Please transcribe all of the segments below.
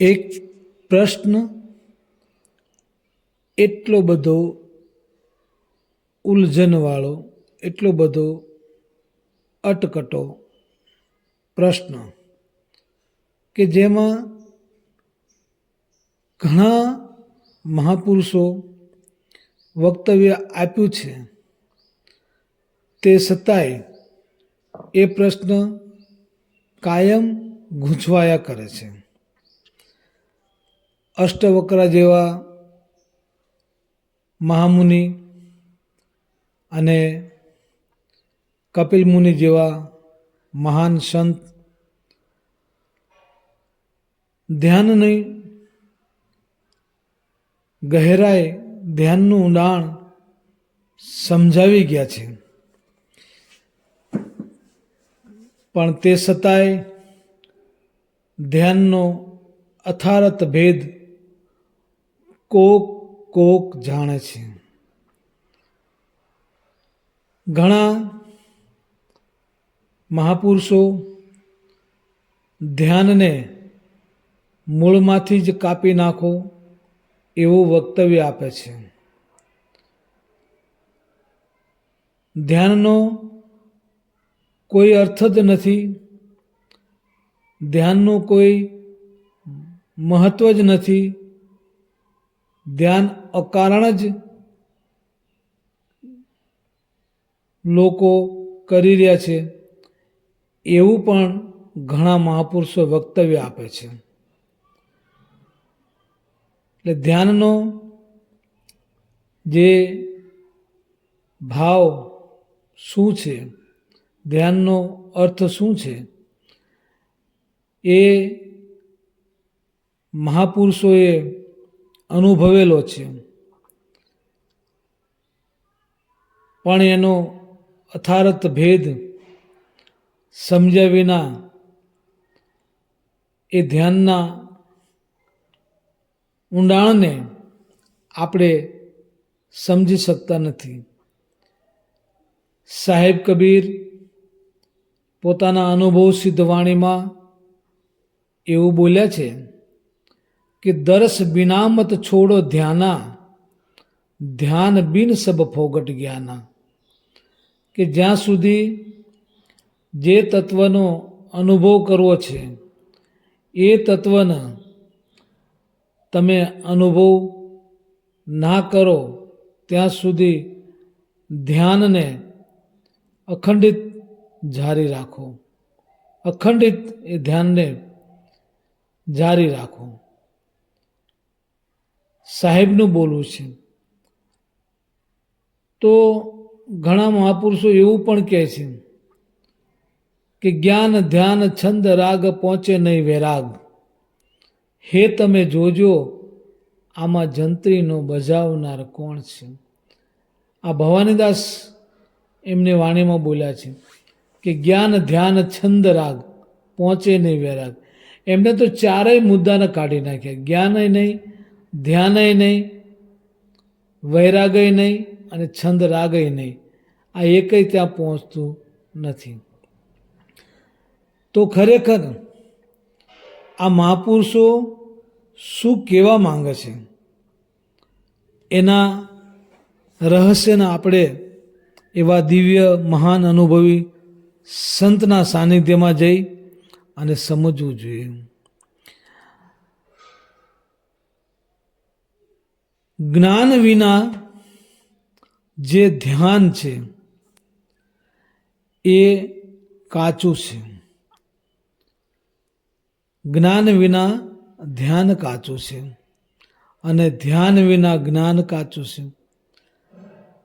એક પ્રશ્ન એટલો બધો ઉલઝનવાળો, એટલો બધો અટકટો પ્રશ્ન કે જેમાં ઘણા મહાપુરુષો વક્તવ્ય આપ્યું છે. તે છતાંય એ પ્રશ્ન કાયમ ગૂંચવાયા કરે છે. અષ્ટવક્રા જેવા મહામુનિ અને કપિલ મુનિ જેવા મહાન સંત ધ્યાનની ગહેરાઈ, ધ્યાનનું ઊંડાણ સમજાવી ગયા છે. પણ તે છતાંય ધ્યાનનો અથારત ભેદ કોક કોક જાણે છે. ઘણા મહાપુરુષો ધ્યાનને મૂળમાંથી જ કાપી નાખો એવું વક્તવ્ય આપે છે. ધ્યાનનો કોઈ અર્થ જ નથી. ધ્યાનનું કોઈ મહત્વ જ નથી. ધ્યાન અકારણ જ લોકો કરી રહ્યા છે, એવું પણ ઘણા મહાપુરુષો વક્તવ્ય આપે છે. એટલે ધ્યાનનો જે ભાવ શું છે, ધ્યાનનો અર્થ શું છે, એ મહાપુરુષોએ અનુભવેલો છે. પણ એનો અથારત ભેદ સમજ્યા વિના એ ધ્યાનના ઊંડાણને આપણે સમજી શકતા નથી. સાહેબ કબીર પોતાના અનુભવ સિદ્ધ વાણીમાં એવું બોલ્યા છે કે દરસ બિનામત છોડો ધ્યાના, ધ્યાન બિન સબ ફોગટ જ્ઞાના. કે જ્યાં સુધી જે તત્વનો અનુભવ કરવો છે, એ તત્વને તમે અનુભવ ના કરો, ત્યાં સુધી ધ્યાનને અખંડિત જારી રાખો. અખંડિત એ ધ્યાનને જારી રાખો. સાહેબનું બોલવું છે. તો ઘણા મહાપુરુષો એવું પણ કહે છે કે જ્ઞાન, ધ્યાન, છંદ, રાગ પહોંચે નહીં વૈરાગ. હે તમે જોજો, આમાં જંત્રીનો બજાવનાર કોણ છે? આ ભવાનીદાસ એમને વાણીમાં બોલ્યા છે કે જ્ઞાન, ધ્યાન, છંદ, રાગ પહોંચે નહીં વૈરાગ. એમને તો ચારેય મુદ્દાને કાઢી નાખ્યા. જ્ઞાનય નહીં ધ્યાનય નહીં, વૈરાગય નહીં અને છંદ રાગય નહીં. આ એકય ત્યાં પહોંચતું નથી. તો ખરેખર આ મહાપુરુષો શું કહેવા માંગે છે? એના રહસ્યના આપણે એવા દિવ્ય, મહાન અનુભવી સંતના સાનિધ્યમાં જઈ અને સમજવું જોઈએ. જ્ઞાન વિના જે ધ્યાન છે, એ કાચું છે. જ્ઞાન વિના ધ્યાન કાચું છે અને ધ્યાન વિના જ્ઞાન કાચું છે.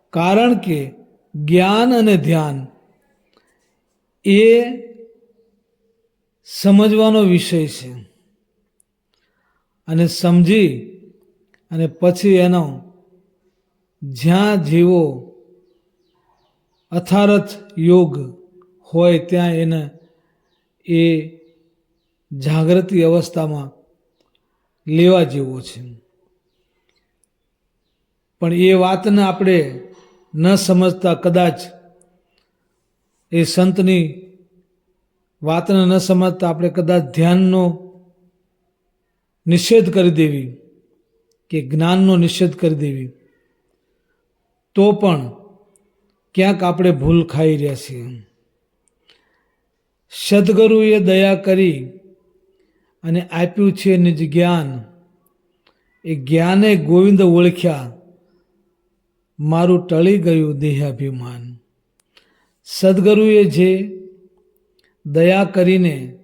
કારણ કે જ્ઞાન અને ધ્યાન એ સમજવાનો વિષય છે અને સમજી અને પછી એનો જ્યાં જેવો અથારથ યોગ હોય ત્યાં એને એ જાગૃતિ અવસ્થામાં લેવા જેવો છે. પણ એ વાતને આપણે ન સમજતા કદાચ એ સંતની વાતને ન સમજતા આપણે કદાચ ધ્યાનનો નિષેધ કરી દેવી. કે જ્ઞાનનો નિષેધ કરી દેવી. તો પણ ક્યાંક આપણે ભૂલ ખાઈ રહ્યા છીએ. સદગુરુએ દયા કરી અને આપ્યું છે નિજ જ્ઞાન. એ જ્ઞાને ગોવિંદ ઓળખ્યા. મારું ટળી ગયું દેહાભિમાન. સદગુરુએ જે દયા કરીને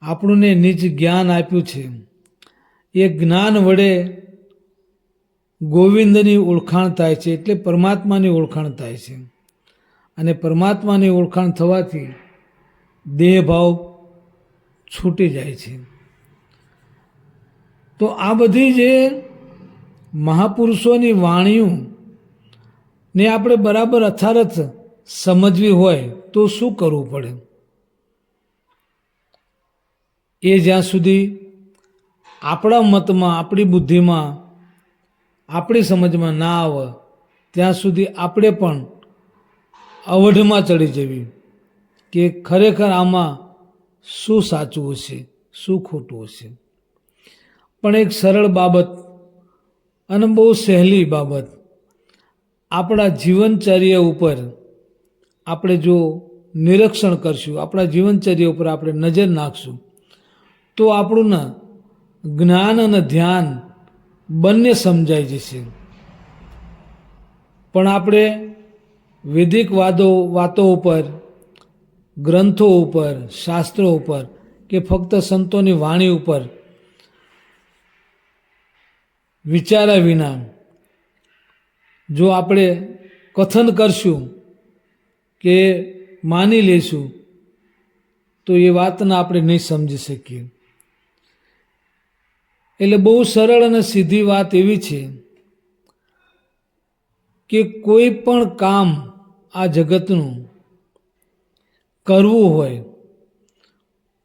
આપણને નિજ જ્ઞાન આપ્યું છે એ જ્ઞાન વડે ગોવિંદની ઓળખાણ થાય છે, એટલે પરમાત્માની ઓળખાણ થાય છે. અને પરમાત્માની ઓળખાણ થવાથી દેહભાવ છૂટી જાય છે. તો આ બધી જે મહાપુરુષોની વાણીઓ ને આપણે બરાબર અથારથ સમજવી હોય તો શું કરવું પડે? એ જ્યાં સુધી આપણા મતમાં, આપણી બુદ્ધિમાં, આપણી સમજમાં ના આવે, ત્યાં સુધી આપણે પણ અવઢમાં ચડી જવી કે ખરેખર આમાં શું સાચું હશે, શું ખોટું હશે. પણ એક સરળ બાબત અને બહુ સહેલી બાબત, આપણા જીવનચર્ય ઉપર આપણે જો નિરીક્ષણ કરશું, આપણા જીવનચર્ય ઉપર આપણે નજર નાખશું, તો આપણું જ્ઞાન અને ધ્યાન બંને સમજાઈ જશે. પણ આપણે વૈદિક વાદો, વાતો ઉપર, ગ્રંથો ઉપર, શાસ્ત્રો ઉપર કે ફક્ત સંતોની વાણી ઉપર વિચાર્યા વિના જો આપણે કથન કરશું કે માની લઈશું તો એ વાતને આપણે નહીં સમજી શકીએ. એટલે બહુ સરળ અને સીધી વાત એવી છે કે કોઈ પણ કામ આ જગતનું કરવું હોય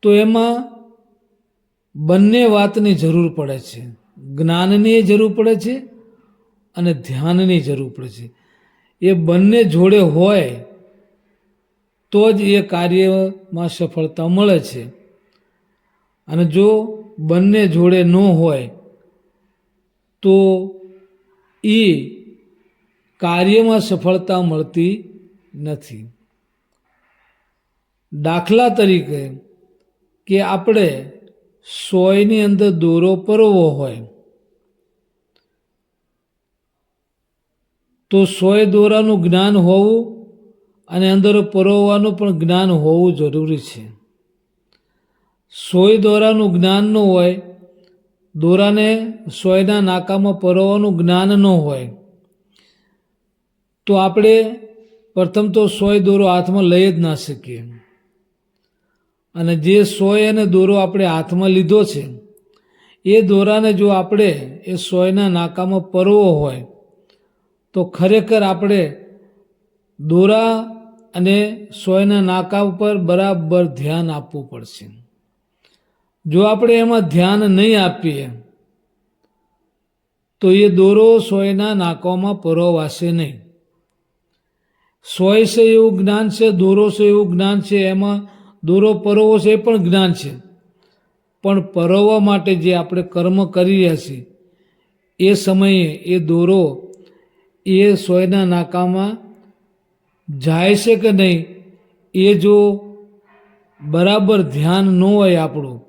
તો એમાં બંને વાતની જરૂર પડે છે. જ્ઞાનની જરૂર પડે છે અને ધ્યાનની જરૂર પડે છે. એ બંને જોડે હોય તો જ એ કાર્યમાં સફળતા મળે છે. અને જો બંને જોડે ન હોય, તો એ કાર્યમાં સફળતા મળતી નથી. દાખલા તરીકે કે આપણે સોયની અંદર દોરો પરવો હોય, તો સોય દોરાનું જ્ઞાન હોવું અને અંદર પરોવવાનું પણ જ્ઞાન હોવું જરૂરી છે. સોય દોરાનું જ્ઞાન ન હોય, દોરાને સોયના નાકામાં પરોવાનું જ્ઞાન ન હોય. તો આપણે પ્રથમ તો સોય દોરો હાથમાં લઈ જ ના શકીએ. અને જે સોય અને દોરો આપણે હાથમાં લીધો છે, એ દોરાને જો આપણે એ સોયના નાકામાં પરવો હોય, તો ખરેખર આપણે દોરા અને સોયના નાકા ઉપર બરાબર ધ્યાન આપવું પડશે. જો આપણે એમાં ધ્યાન નહીં આપીએ, તો એ દોરો સોયના નાકામાં પરોવાશે નહીં. સોય છે એવું જ્ઞાન છે, દોરો છે એવું જ્ઞાન છે, એમાં દોરો પરોવો છે એ પણ જ્ઞાન છે. પણ પરોવવા માટે જે આપણે કર્મ કરી રહ્યા છીએ, એ સમયે એ દોરો એ સોયના નાકામાં જાય છે કે નહીં, એ જો બરાબર ધ્યાન ન હોય આપણું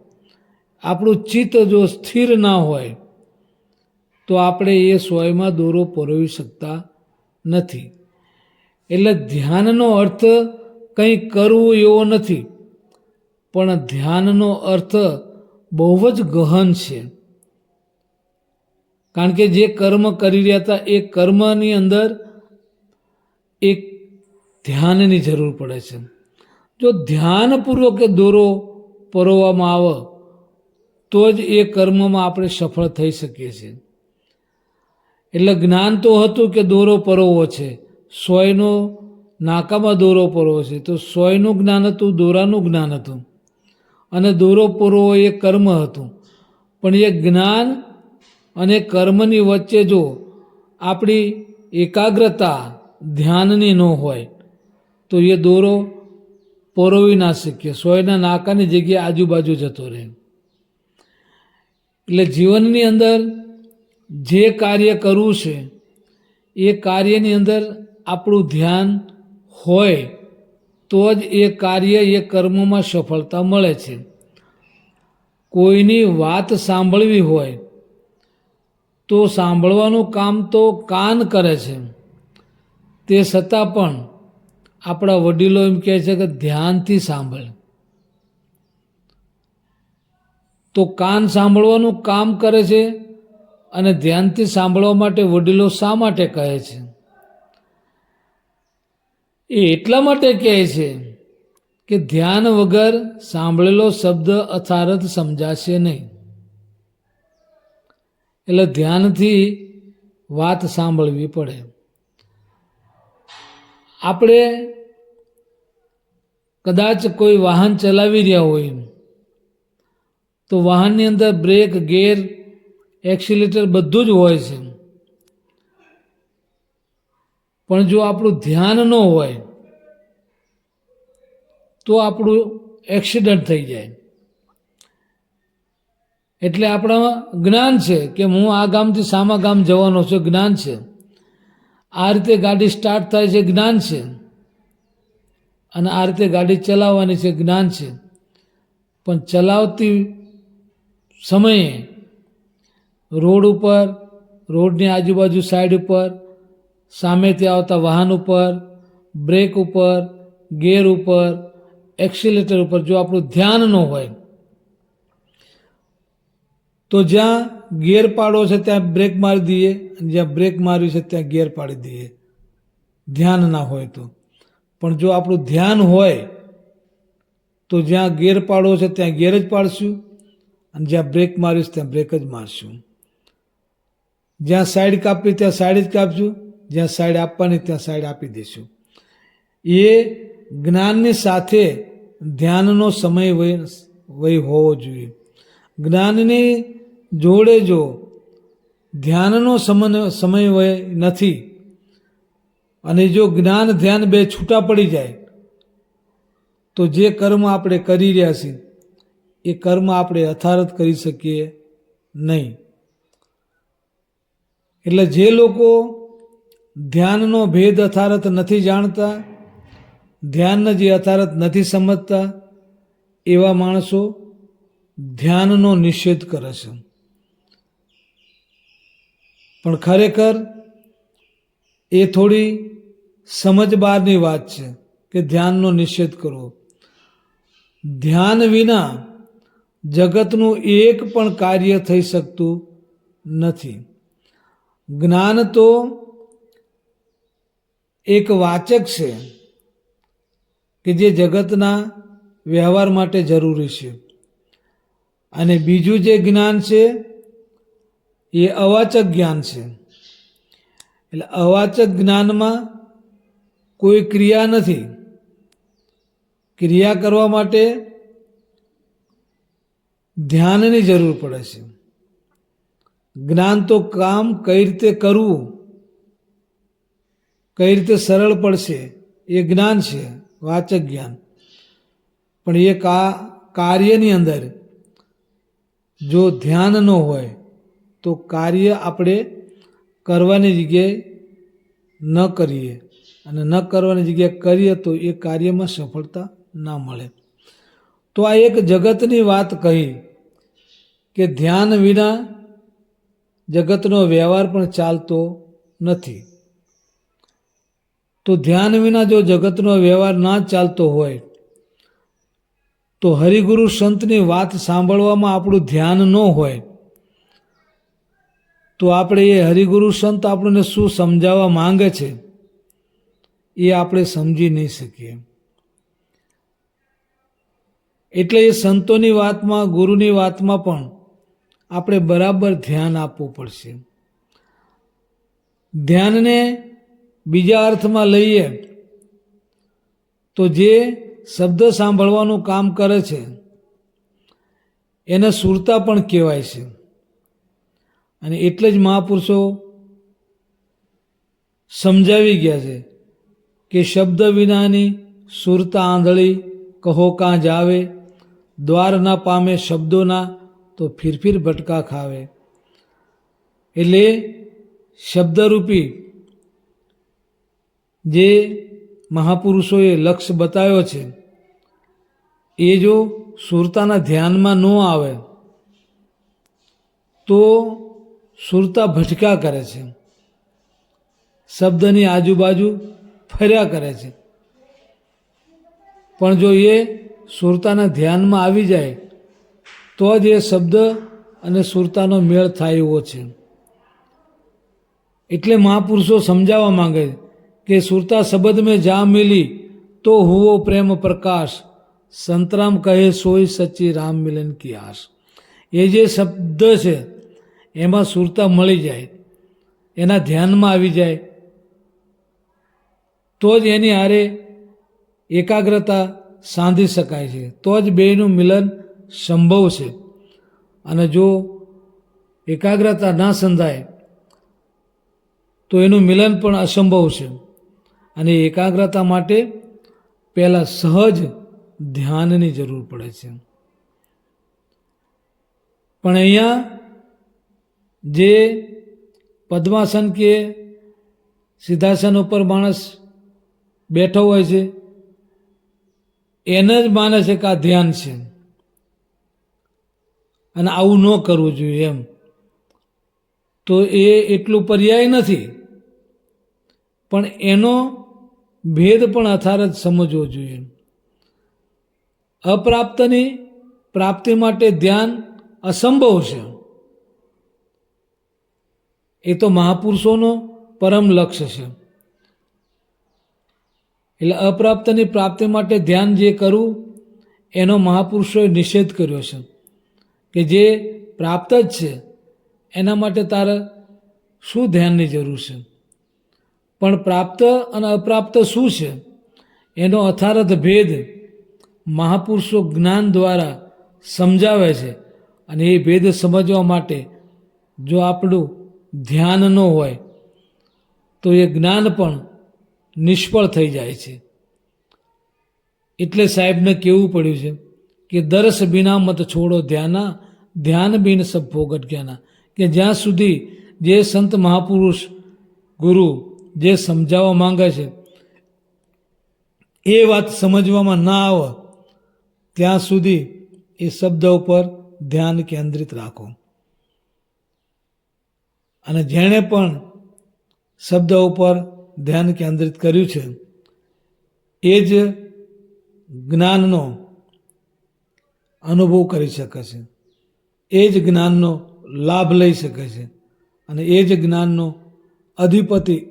આપણું ચિત્ત જો સ્થિર ના હોય, તો આપણે એ સોયમાં દોરો પરોવી શકતા નથી. એટલે ધ્યાનનો અર્થ કંઈ કરવું એવો નથી, પણ ધ્યાનનો અર્થ બહુ જ ગહન છે. કારણ કે જે કર્મ કરી રહ્યા હતા, એ કર્મની અંદર એક ધ્યાનની જરૂર પડે છે. જો ધ્યાનપૂર્વક દોરો પરોવવામાં આવે તો જ એ કર્મમાં આપણે સફળ થઈ શકીએ છીએ. એટલે જ્ઞાન તો હતું કે દોરો પરોવો છે. સોયનો નાકામાં દોરો પરોવો છે. તો સોયનું જ્ઞાન હતું, દોરાનું જ્ઞાન હતું. અને દોરો પરોવો એ કર્મ હતું. પણ એ જ્ઞાન અને કર્મની વચ્ચે જો આપણી એકાગ્રતા ધ્યાનની ન હોય, તો એ દોરો પરોવી ના શકીએ. સોયના નાકાની જગ્યાએ આજુબાજુ જતો રહે. એટલે જીવનની અંદર જે કાર્ય કરવું છે, એ કાર્યની અંદર આપણું ધ્યાન હોય, તો જ એ કાર્ય એ કર્મમાં સફળતા મળે છે. કોઈની વાત સાંભળવી હોય, તો સાંભળવાનું કામ તો કાન કરે છે. તે છતાં પણ આપણા વડીલો એમ કહે છે કે ધ્યાનથી સાંભળ. તો કાન સાંભળવાનું કામ કરે છે અને ધ્યાનથી સાંભળવા માટે વડીલો શા માટે કહે છે? એ એટલા માટે કહે છે કે ધ્યાન વગર સાંભળેલો શબ્દ અથારત સમજાશે નહીં. એટલે ધ્યાનથી વાત સાંભળવી પડે. આપણે કદાચ કોઈ વાહન ચલાવી રહ્યા હોય તો વાહનની અંદર બ્રેક, ગેર, એક્સિલેટર બધું જ હોય છે. પણ જો આપણું ધ્યાન ન હોય, તો આપણું એક્સિડન્ટ થઈ જાય. એટલે આપણામાં જ્ઞાન છે કે હું આ ગામથી સામા ગામ જવાનો છું જ્ઞાન છે. આ રીતે ગાડી સ્ટાર્ટ થાય છે જ્ઞાન છે. અને આ રીતે ગાડી ચલાવવાની છે જ્ઞાન છે. પણ ચલાવતી સમયે રોડ ઉપર, રોડની આજુબાજુ સાઈડ ઉપર સામેથી આવતા વાહન ઉપર બ્રેક ઉપર ગેર ઉપર એક્સિલેટર ઉપર, જો આપણું ધ્યાન ન હોય, તો જ્યાં ગેર પાડો છે ત્યાં બ્રેક મારી દઈએ અને જ્યાં બ્રેક માર્યું છે ત્યાં ગેર પાડી દઈએ. ધ્યાન ના હોય તો. પણ જો આપણું ધ્યાન હોય, તો જ્યાં ગેર પાડો છે ત્યાં ગેર જ પાડશું. અને જ્યાં બ્રેક મારીશ ત્યાં બ્રેક જ મારશું. જ્યાં સાઈડ કાપવી ત્યાં સાઈડ જ કાપશું. જ્યાં સાઈડ આપવાની, ત્યાં સાઈડ આપી દઈશું. એ જ્ઞાનની સાથે ધ્યાનનો સમય વય વય હોવો જોઈએ. જ્ઞાનની જોડે જો ધ્યાનનો સમય સમય વય નથી, અને જો જ્ઞાન ધ્યાન બે છૂટા પડી જાય, તો જે કર્મ આપણે કરી રહ્યા છીએ એ કર્મ આપણે અથારત કરી શકીએ નહીં. એટલે જે લોકો ધ્યાનનો ભેદ અથારત નથી જાણતા, ધ્યાનને જે અથારત નથી સમજતા, એવા માણસો ધ્યાનનો નિષેધ કરે છે. પણ ખરેખર એ થોડી સમજ બહારની વાત છે કે ધ્યાનનો નિષેધ કરવો. ધ્યાન વિના જગતનું એક પણ કાર્ય થઈ શકતું નથી. જ્ઞાન તો એક વાચક છે કે જે જગતના વ્યવહાર માટે જરૂરી છે. અને બીજું જે જ્ઞાન છે એ અવાચક જ્ઞાન છે. એટલે અવાચક જ્ઞાનમાં કોઈ ક્રિયા નથી. ક્રિયા કરવા માટે ધ્યાનની જરૂર પડે છે. જ્ઞાન તો કામ કઈ રીતે કરવું? કઈ રીતે સરળ પડશે? એ જ્ઞાન છે, વાચક જ્ઞાન. પણ એ કા, કાર્યની અંદર જો ધ્યાન ન હોય, તો કાર્ય આપણે કરવાની જગ્યાએ ન કરીએ. અને ન કરવાની જગ્યાએ કરીએ તો એ કાર્યમાં સફળતા ના મળે. તો આ એક જગતની વાત કહી કે ધ્યાન વિના જગતનો વ્યવહાર પણ ચાલતો નથી. તો ધ્યાન વિના જો જગતનો વ્યવહાર ના ચાલતો હોય, તો હરિગુરુ સંતની વાત સાંભળવામાં આપણું ધ્યાન ન હોય, તો આપણે એ હરિગુરુ સંત આપણને શું સમજાવવા માંગે છે, એ આપણે સમજી નહીં શકીએ. એટલે એ સંતોની વાતમાં, ગુરુની વાતમાં પણ આપણે બરાબર ધ્યાન આપવું પડશે. ધ્યાનને બીજા અર્થમાં લઈએ તો જે શબ્દ સાંભળવાનું કામ કરે છે, એને સુરતા પણ કહેવાય છે. અને એટલે જ મહાપુરુષો સમજાવી ગયા છે કે શબ્દ વિનાની સુરતા આંધળી કહો કાં જાવે દ્વાર ના પામે શબ્દોના તો ફિરફિર ભટકા ખાવે. એટલે શબ્દરૂપી જે મહાપુરુષોએ લક્ષ્ય બતાવ્યો છે, એ જો સુરતાના ધ્યાનમાં ન આવે, તો સુરતા ભટકા કરે છે. શબ્દની આજુબાજુ ફર્યા કરે છે. પણ જો એ સુરતાના ધ્યાનમાં આવી જાય તો જ એ શબ્દ અને સુરતાનો મેળ થાય એવો છે. એટલે મહાપુરુષો સમજાવવા માંગે કે સુરતા શબ્દ મેં જા મિલી તો હુવો પ્રેમ પ્રકાશ, સંતરામ કહે સોય સચ્ચી રામ મિલન કી આશ. એ જે શબ્દ છે, એમાં સુરતા મળી જાય, એના ધ્યાનમાં આવી જાય, તો જ એની હારે એકાગ્રતા સાંધી શકાય છે. તો જ બેયનું મિલન સંભવ છે. અને જો એકાગ્રતા ના સંધાય, તો એનું મિલન પણ અસંભવ છે. અને એકાગ્રતા માટે પહેલાં સહજ ધ્યાનની જરૂર પડે છે. પણ અહીંયા જે પદ્માસન કે સિદ્ધાસન ઉપર માણસ બેઠો હોય છે, એને જ માને છે કે આ ધ્યાન છે. અને આવું ન કરવું જોઈએ એમ. તો એ એટલું પર્યાય નથી. પણ એનો ભેદ પણ અથારત સમજવો જોઈએ અપ્રાપ્તની પ્રાપ્તિ માટે ધ્યાન અસંભવ છે. એ તો મહાપુરુષોનો પરમ લક્ષ્ય છે. એટલે અપ્રાપ્તની પ્રાપ્તિ માટે ધ્યાન જે કરવું, એનો મહાપુરુષોએ નિષેધ કર્યો છે. કે જે પ્રાપ્ત જ છે, એના માટે તારે શું ધ્યાનની જરૂર છે? પણ પ્રાપ્ત અને અપ્રાપ્ત શું છે? એનો અથારથ ભેદ મહાપુરુષો જ્ઞાન દ્વારા સમજાવે છે અને એ ભેદ સમજવા માટે જો આપણું ધ્યાન ન હોય, તો એ જ્ઞાન પણ નિષ્ફળ થઈ જાય છે. એટલે સાહેબને કહેવું પડ્યું છે? કે દરસ બિના મત છોડો ધ્યાના, ધ્યાન બિન સબ ભોગટ જ્ઞાના. કે જ્યાં સુધી જે સંત મહાપુરુષ ગુરુ જે સમજાવવા માંગે છે, એ વાત સમજવામાં ના આવે, ત્યાં સુધી એ શબ્દ ઉપર ધ્યાન કેન્દ્રિત રાખો. અને જેણે પણ શબ્દ ઉપર ધ્યાન કેન્દ્રિત કર્યું છે, એ જ જ્ઞાનનો અનુભવ કરી શકે છે. એ જ જ્ઞાનનો લાભ લઈ શકે છે અને એ જ જ્ઞાનનો અધિપતિ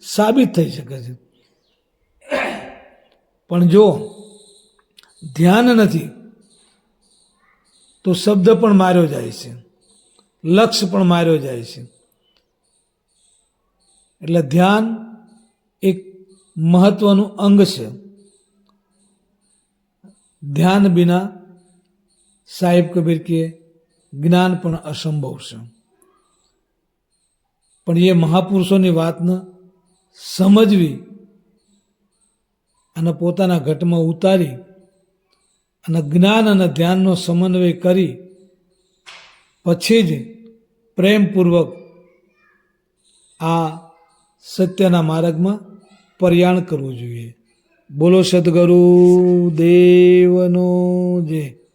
સાબિત થઈ શકે છે. પણ જો ધ્યાન નથી, તો શબ્દ પણ માર્યો જાય છે લક્ષ્ય પણ માર્યો જાય છે. એટલે ધ્યાન એક મહત્વનું અંગ છે. ધ્યાન વિના સાહેબ કબીર કે જ્ઞાન પણ અસંભવ છે. પણ એ મહાપુરુષોની વાતને સમજવી અને પોતાના ઘટમાં ઉતારી અને જ્ઞાન અને ધ્યાનનો સમન્વય કરી પછી જ પ્રેમપૂર્વક આ સત્યના માર્ગમાં પ્રયાણ કરવું જોઈએ. બોલો સદગુરુ દેવનો જય.